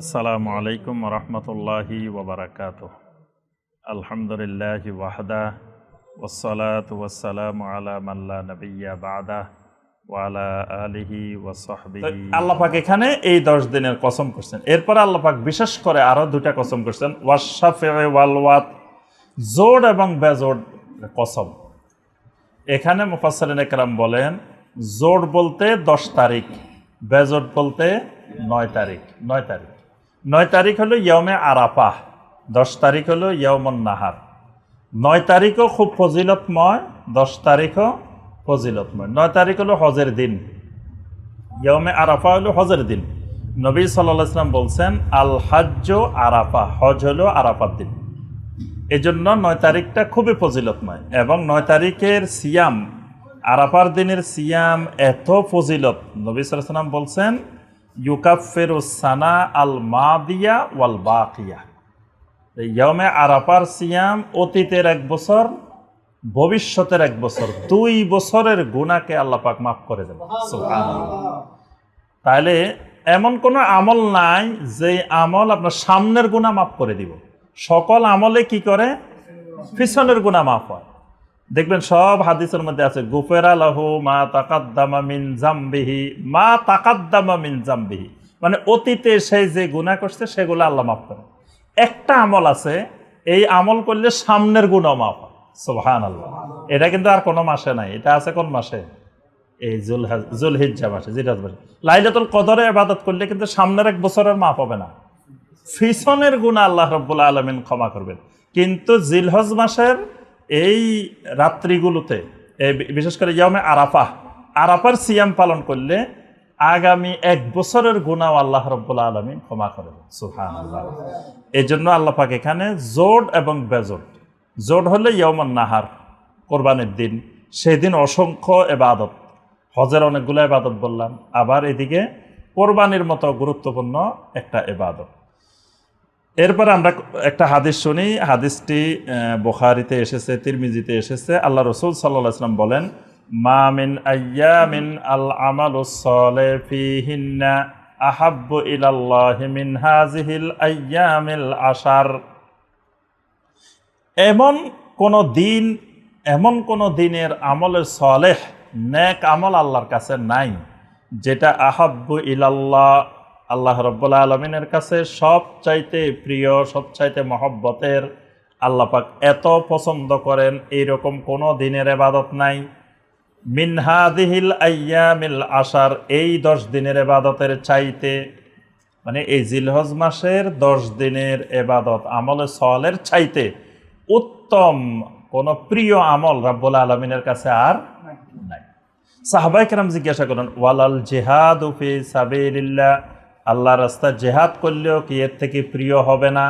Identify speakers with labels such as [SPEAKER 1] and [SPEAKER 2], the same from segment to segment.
[SPEAKER 1] আসসালামু আলাইকুম রহমতুল্লাহি ওবরাকাত আলহামদুলিল্লাহ ওয়াহদা ওসলাত ওয়াসালাম আলা মাল্লা নবিয়া বাদা ওয়ালা আলিহি
[SPEAKER 2] এখানে এই দশ দিনের কসম করছেন। এরপরে আল্লাহ পাক বিশেষ করে আরও দুটা কসম করছেন। ওয়ালওয়াত জোড এবং বেজোড কসম। এখানে মুফাসসিরিন একরাম বলেন জোড বলতে দশ তারিখ বেজোড বলতে নয় তারিখ নয় তারিখ। নয় তারিখ হলো ইয়মে আরাফা দশ তারিখ হলো ইয়মন নাহার। নয় তারিখও খুব ফজিলতময়, দশ তারিখও ফজিলতময়। নয় তারিখ হলো হজের দিন। ইয়মে আরাফা হলো হজের দিন। নবী সাল্লাহ ইসলাম বলছেন, আল হাজ্য আরাফা হজ হলো আরাফার দিন। এজন্য নয় তারিখটা খুবই ফজিলতময় এবং নয় তারিখের সিয়াম, আরাফার দিনের সিয়াম এত ফজিলত। নবী সাল্লাম বলছেন ইউকাফের সানা আল মাদিয়া ওয়াল বাকিয়া ইয়মে আরাফার সিয়াম অতীতের এক বছর ভবিষ্যতের এক বছর দুই বছরের গুণাকে আল্লাপাক মাফ করে দেবে সুবহানাল্লাহ। তাহলে এমন কোনো আমল নাই যে আমল আপনার সামনের গুণা মাফ করে দিব। সকল আমলে কি করে? পিছনের গুণা মাফ হয়। দেখবেন সব হাদিসের মধ্যে আছে, গুফেরা লাহু মা তাকাদ্দামা মিন জামবিহি মা তাকাদ্দামা মিন জামবিহি। মানে অতীতে সেই যে গুণা করছে, সেগুলো আল্লাহ মাফ করে। একটা আমল আছে, এই আমল করলে সামনের গুণও মাফ সুবহান আল্লাহ এটা কিন্তু আর কোনো মাসে নাই। এটা আছে কোন মাসে? এই জুল জুলহিজ্জা মাসে জিরাজ মাসে। লাইলাতুল কদরে আবাদত করলে কিন্তু সামনের এক বছরের মাপ হবে না। ফিসনের গুণ আল্লাহ রব্বুল আলমিন ক্ষমা করবেন। কিন্তু জিলহজ মাসের এই রাত্রিগুলোতে বিশেষ করে ইয়মে আরাফা, আরাফার সিয়াম পালন করলে আগামী এক বছরের গুণাও আল্লাহ রব্বুল আলমিন ক্ষমা করবেন সুহান এই জন্য আল্লাহ পাক এখানে জোট এবং বেজোট। জোট হলে ইয়মন নাহার, কোরবানির দিন, সেদিন অসংখ্য এবাদত হজের অনেকগুলো এবাদত বললাম। আবার এদিকে কোরবানির মতো গুরুত্বপূর্ণ একটা এবাদত এরপর আমরা একটা হাদিস শুনি। হাদিসটি বোখারিতে এসেছে, তিরমিজিতে এসেছে। আল্লাহ রসুল সাল্লাহ বলেন, মা মিন আয়ামিন আল আমালু ফিহিন্না আহাব্বু ইলাল্লাহি মিন হাজিহিল আয়ামিল আশার। এমন কোন দিন, এমন কোন দিনের আমলের সলেহ, নেক আমল আল্লাহর কাছে নাই, যেটা আহাব্বু ইলাল্লাহ আল্লাহ রব্বুল্লা আলমিনের কাছে সব চাইতে প্রিয় সব চাইতে মহব্বতের আল্লাহ পাক এত পছন্দ করেন, এইরকম কোনো দিনের এবাদত নাই। মিনহাদিহিল আয়ামিল আশার, এই দশ দিনের এবাদতের চাইতে মানে এই জিলহজ মাসের দশ দিনের এবাদত আমলে সলের চাইতে উত্তম কোন প্রিয় আমল রাব্বুল আলমিনের কাছে আর নাই। সাহাবাই জিজ্ঞাসা করেন ওয়ালাল জেহাদ উফি সাবিল্লাহ আল্লাহ রাস্তা জেহাদ করলেও কি এর থেকে প্রিয় হবে না?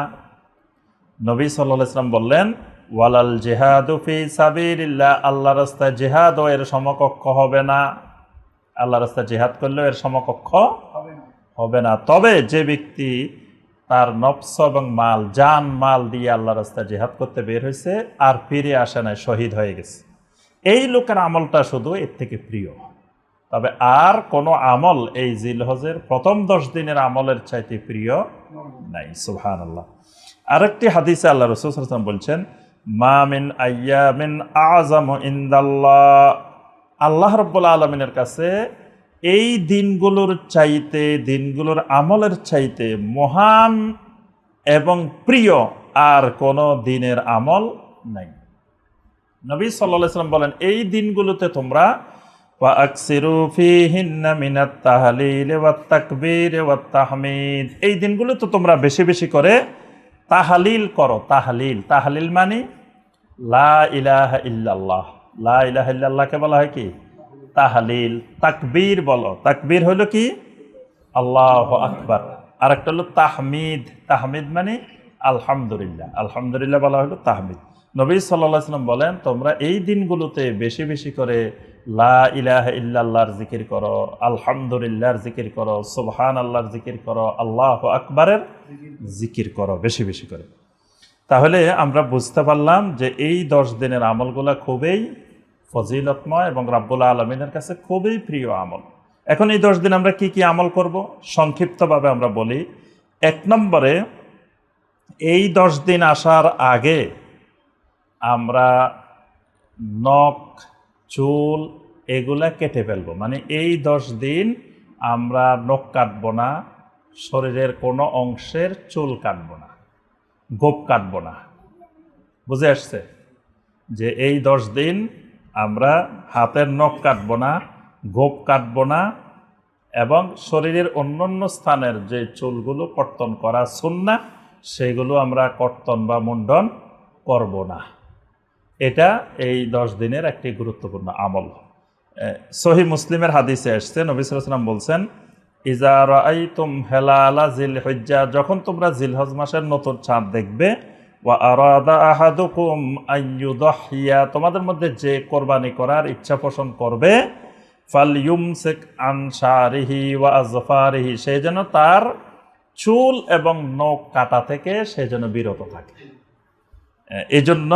[SPEAKER 2] নবী সাল্লাহ ইসলাম বললেন ওয়ালাল জেহাদ উফি সাবিল্লাহ আল্লাহ রাস্তা জেহাদ ও এর সমকক্ষ হবে না। আল্লাহ রাস্তা জেহাদ করলেও এর সমকক্ষ হবে না। তবে যে ব্যক্তি তার নফস এবং মাল জান মাল দিয়ে আল্লাহ রাস্তায় জেহাদ করতে বের হয়েছে আর ফিরে আসে নাই শহীদ হয়ে গেছে। এই লোকের আমলটা শুধু এর থেকে প্রিয়। তবে আর কোনো আমল এই জিলহজের প্রথম দশ দিনের আমলের চাইতে প্রিয় নাই সুহান আল্লাহ আরেকটি হাদিসে আল্লাহ রসুল বলছেন, মা মিন আইয়া মিন আজম ইন্দাল্লাহ। আল্লাহ রব্বুল আলমিনের কাছে এই দিনগুলোর চাইতে, দিনগুলোর আমলের চাইতে মহান এবং প্রিয় আর কোনো দিনের আমল নাই। নবী সাল্লাহ সাল্লাম বলেন, এই দিনগুলোতে তোমরা وَأَكْثِرُوا فِيهِنَّ مِنَ التَّهْلِيلِ وَالتَّكْبِيرِ وَالتَّحْمِيدِ এই দিনগুলোতে তোমরা বেশি বেশি করে তাহালিল করো তাহালিল তাহালিল মানে লা ইলাহা ইল্লাল্লাহ লা ইলাহা ইল্লাল্লাহকে বলা হয় কি তাহলিল তাকবীর বলো তাকবীর হলো কি আল্লাহ আকবার আর একটা হলো তাহমিদ তাহমিদ মানে আলহামদুলিল্লাহ আলহামদুলিল্লাহ বলা হলো তাহমিদ নবী সাল্লাম বলেন, তোমরা এই দিনগুলোতে বেশি বেশি করে লা ইলাহ ইল্লাল্লাহর জিকির করো, আলহামদুলিল্লাহর জিকির করো সুবহান আল্লাহর জিকির করো, আল্লাহ আকবারের জিকির করো বেশি বেশি করে। তাহলে আমরা বুঝতে পারলাম যে এই দশ দিনের আমলগুলা খুবই ফজিলতময় এবং রাব্বুল আলমিনের কাছে খুবই প্রিয় আমল। এখন এই দশ দিন আমরা কি কি আমল করব? সংক্ষিপ্তভাবে আমরা বলি, এক নম্বরে এই দশ দিন আসার আগে আমরা নখ, চুল এগুলা কেটে ফেলব। মানে এই দশ দিন আমরা নখ কাটবো না, শরীরের কোনো অংশের চুল কাটবো না, গোপ কাটবো না। বুঝে আসছে? যে এই দশ দিন আমরা হাতের নখ কাটবো না, গোপ কাটবো না এবং শরীরের অন্যান্য স্থানের যে চুলগুলো কর্তন করা সুন্না সেগুলো আমরা কর্তন বা মুন্ডন করব না। এটা এই দশ দিনের একটি গুরুত্বপূর্ণ আমল। সহি মুসলিমের হাদিসে আসছে নবী সাল্লাম বলছেন ইজা রাই তুম হেলালা জিল হজ্জা যখন তোমরা জিলহজ মাসের নতুন চাঁদ দেখবে, ওয়া তোমাদের মধ্যে যে কোরবানি করার ইচ্ছা পোষণ করবে ফাল ইউমসিক আন শারিহি ওয়া আজফারিহি সে যেন তার চুল এবং নখ কাটা থেকে সে যেন বিরত থাকে। এই জন্য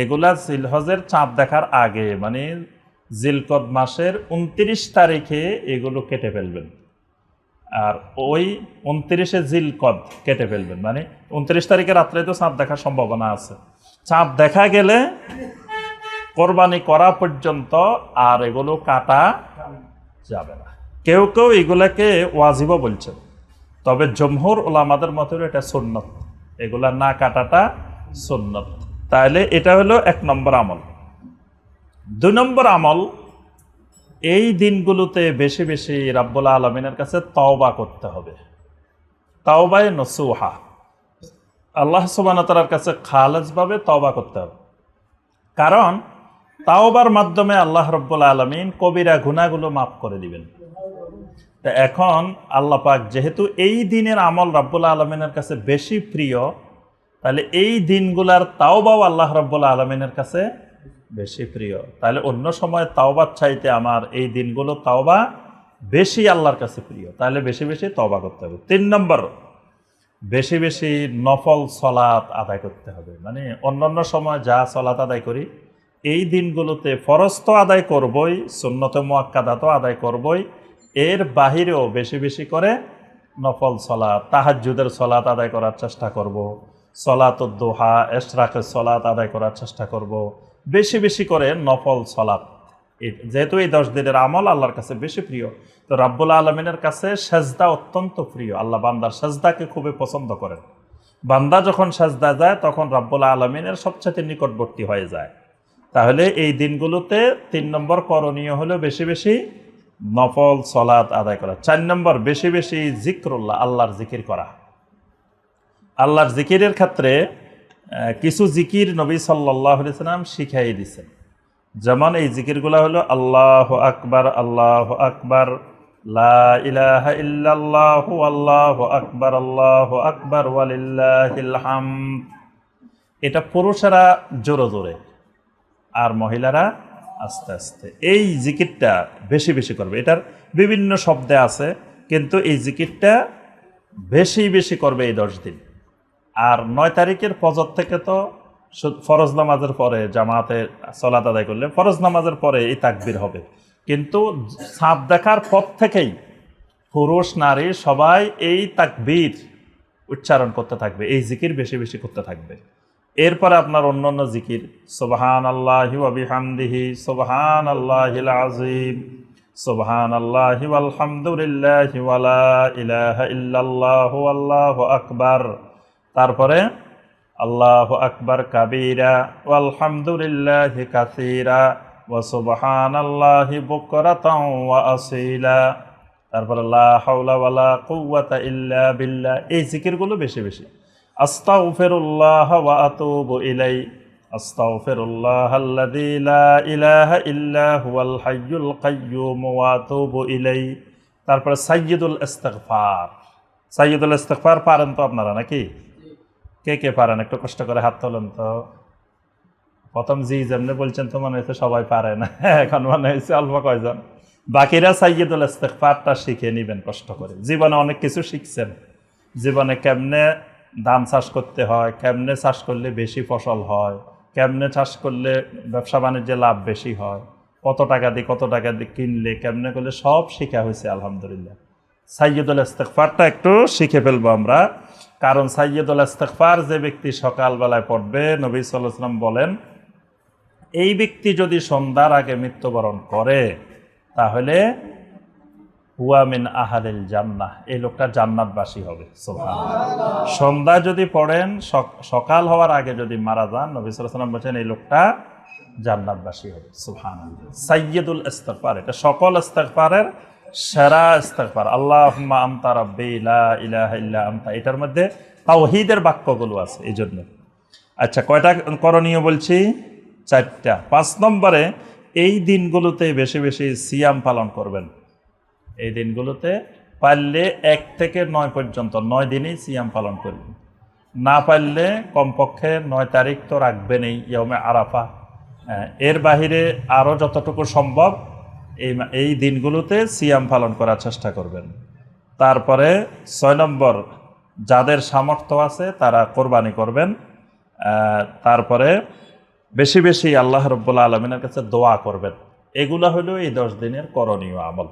[SPEAKER 2] এগুলা জিলহজের চাঁদ দেখার আগে মানে জিলকদ মাসের উনত্রিশ তারিখে এগুলো কেটে ফেলবেন। আর ওই উনত্রিশে জিলকদ কেটে ফেলবেন মানে উনত্রিশ তারিখে রাত্রে তো চাঁদ দেখার সম্ভাবনা আছে। চাঁদ দেখা গেলে কোরবানি করা পর্যন্ত আর এগুলো কাটা যাবে না। কেউ কেউ এগুলাকে ওয়াজিবও বলছেন, তবে জমহুর ওলামাদের মতো এটা সুন্নত। এগুলা না কাটাটা সুন্নত। তাহলে এটা হলো এক নম্বর আমল। দুই নম্বর আমল, এই দিনগুলোতে বেশি বেশি রাব্বুল আলমিনের কাছে তওবা করতে হবে। তাওবায় নসুহা। আল্লাহ সুবানতালার কাছে খালেজভাবে তওবা করতে হবে। কারণ তাওবার মাধ্যমে আল্লাহ রব্বুল আলমিন কবিরা গুনাগুলো মাফ করে দিবেন। তা এখন আল্লাহ পাক যেহেতু এই দিনের আমল রাব্বুল আলমিনের কাছে বেশি প্রিয় তাহলে এই দিনগুলার তাওবাও আল্লাহ রব্বুল আলমিনের কাছে বেশি প্রিয়। তাহলে অন্য সময় তাওবার চাইতে আমার এই দিনগুলো তাওবা বেশি আল্লাহর কাছে প্রিয়। তাহলে বেশি বেশি তওবা করতে হবে। তিন নম্বর, বেশি বেশি নফল সলাৎ আদায় করতে হবে। মানে অন্যান্য সময় যা সলাৎ আদায় করি, এই দিনগুলোতে ফরজ তো আদায় করবই, সুন্নত মোয়াক্কাদা তো আদায় করবই, এর বাহিরেও বেশি বেশি করে নফল সলাৎ, তাহাজ্জুদের সলাৎ আদায় করার চেষ্টা করব। সলাত দোহা এশরাকের সলাত আদায় করার চেষ্টা করব। বেশি বেশি করে নফল সলাৎ। এ- যেহেতু এই দশ দিনের আমল আল্লাহর কাছে বেশি প্রিয়, তো রাব্বুল আলমিনের কাছে সেজদা অত্যন্ত প্রিয়। আল্লাহ বান্দার সেজদাকে খুবই পছন্দ করেন। বান্দা যখন সেজদা যায় তখন রাব্বুল আলমিনের সবচেয়ে নিকটবর্তী হয়ে যায়। তাহলে এই দিনগুলোতে তিন নম্বর করণীয় হলো বেশি বেশি নফল সলাৎ আদায় করা। চার নম্বর, বেশি বেশি জিক্রুল্লাহ, আল্লাহর জিকির করা। আল্লাহর জিকিরের ক্ষেত্রে কিছু জিকির নবী সাল্লাহ সাল্লাম শিখাই দিছেন। যেমন এই জিকিরগুলো হলো, আল্লাহ আকবার আল্লাহ আকবার ইলাহা ইল্লাল্লাহু, আল্লাহু আকবার আল্লাহু আকবার, ওয়ালিল্লাহিল হামদ। এটা পুরুষেরা জোরে জোরে, আর মহিলারা আস্তে আস্তে। এই জিকিরটা বেশি বেশি করবে। এটার বিভিন্ন শব্দে আছে, কিন্তু এই জিকিরটা বেশি বেশি করবে এই দশ দিন। আর নয় তারিখের ফজর থেকে তো ফরজ নামাজের পরে জামাতে সলাত আদায় করলে ফরজ নামাজের পরে এই তাকবির হবে। কিন্তু সাপ দেখার পর থেকেই পুরুষ, নারী সবাই এই তাকবির উচ্চারণ করতে থাকবে, এই জিকির বেশি বেশি করতে থাকবে। এরপরে আপনার অন্য অন্য জিকির সোবাহান আল্লাহি ওয়াবিহামদিহি সোবাহান আল্লাহিল আজিম সোবাহান আল্লাহি আলহামদুলিল্লাহি ওয়ালা ইলাহা ইল্লাল্লাহু আল্লাহু আকবার। তারপরে, আল্লাহ আকবার কাবীরা, ওয়ালহামদুলিল্লাহি কাসীরা সুবহানাল্লাহি বুকরাতাও ওয়া আসীলা। তারপরে হাওলা কুওয়াতা ইল্লা বিল্লাহ। এই জিকিরগুলো বেশি বেশি। আস্তাগফিরুল্লাহ ওয়া আতুবু ইলাই আস্তাগফিরুল্লাহ আল্লাযী লা ইলাহা ইল্লা হুয়াল হাইয়ুল কাইয়্যুম ওয়া আতুবু ইলাই তারপরে, সাইয়্যিদুল ইস্তিগফার। সাইয়্যিদুল ইস্তিগফার পারেন তো আপনারা নাকি? কে কে পারেন? একটু কষ্ট করে হাত তোলেন তো। প্রথম জি যেমনি বলছেন তো মনে হচ্ছে সবাই পারে না। এখন মনে হয়েছে অল্প কয়জন। বাকিরা সাইয়দুল ইস্তেকফারটা শিখে নিবেন কষ্ট করে। জীবনে অনেক কিছু শিখছেন। জীবনে কেমনে ধান চাষ করতে হয়, কেমনে চাষ করলে বেশি ফসল হয়, কেমনে চাষ করলে ব্যবসা বাণিজ্যে লাভ বেশি হয়, কত টাকা দিয়ে কত টাকা দিয়ে কিনলে, কেমনে করলে সব শেখা হয়েছে, আলহামদুলিল্লাহ। সাইয়দুল ইস্তেকফারটা একটু শিখে ফেলব আমরা। কারণ সাইয়দুল ইস্তেকফার যে ব্যক্তি সকালবেলায় পড়বে, নবী সাল্লাম বলেন, এই ব্যক্তি যদি সন্ধ্যার আগে মৃত্যুবরণ করে, তাহলে হুয়ামিন আহালিল জান্নাহ, এই লোকটা জান্নাতবাসী হবে। সন্ধ্যা যদি পড়েন, সক- সকাল হওয়ার আগে যদি মারা যান, নবী সাল্লাম বলছেন, এই লোকটা জান্নাতবাসী হবে। সুহান সাইয়দুল ইস্তেগফার, এটা সকল ইস্তেগফারের সেরা ইস্তেগফার। আল্লাহুম্মা আনতা রাব্বি ইলাহা ইল্লা আনতা। এটার মধ্যে তাওহীদের বাক্যগুলো আছে এই জন্য আচ্ছা কয়টা করণীয় বলছি? চারটা। পাঁচ নম্বরে এই দিনগুলোতে বেশি বেশি সিয়াম পালন করবেন। এই দিনগুলোতে পারলে এক থেকে নয় পর্যন্ত নয় দিনই সিয়াম পালন করবেন। না পারলে কমপক্ষে নয় তারিখ তো রাখবেনই ইয়মে আরাফা হ্যাঁ, এর বাহিরে আরও যতটুকু সম্ভব এই এই দিনগুলোতে সিয়াম পালন করার চেষ্টা করবেন। তারপরে ছয় নম্বর, যাদের সামর্থ্য আছে তারা কোরবানি করবেন। তারপরে বেশি বেশি আল্লাহ রব্বুল্লা আলমিনের কাছে দোয়া করবেন। এগুলো হলো এই দশ দিনের করণীয় আমল।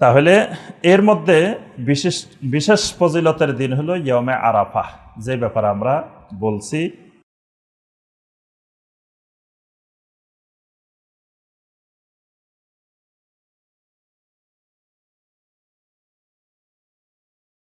[SPEAKER 2] তাহলে এর মধ্যে বিশেষ বিশেষ ফজিলতের দিন হলো ইয়মে আরাফা যে ব্যাপারে আমরা বলছি।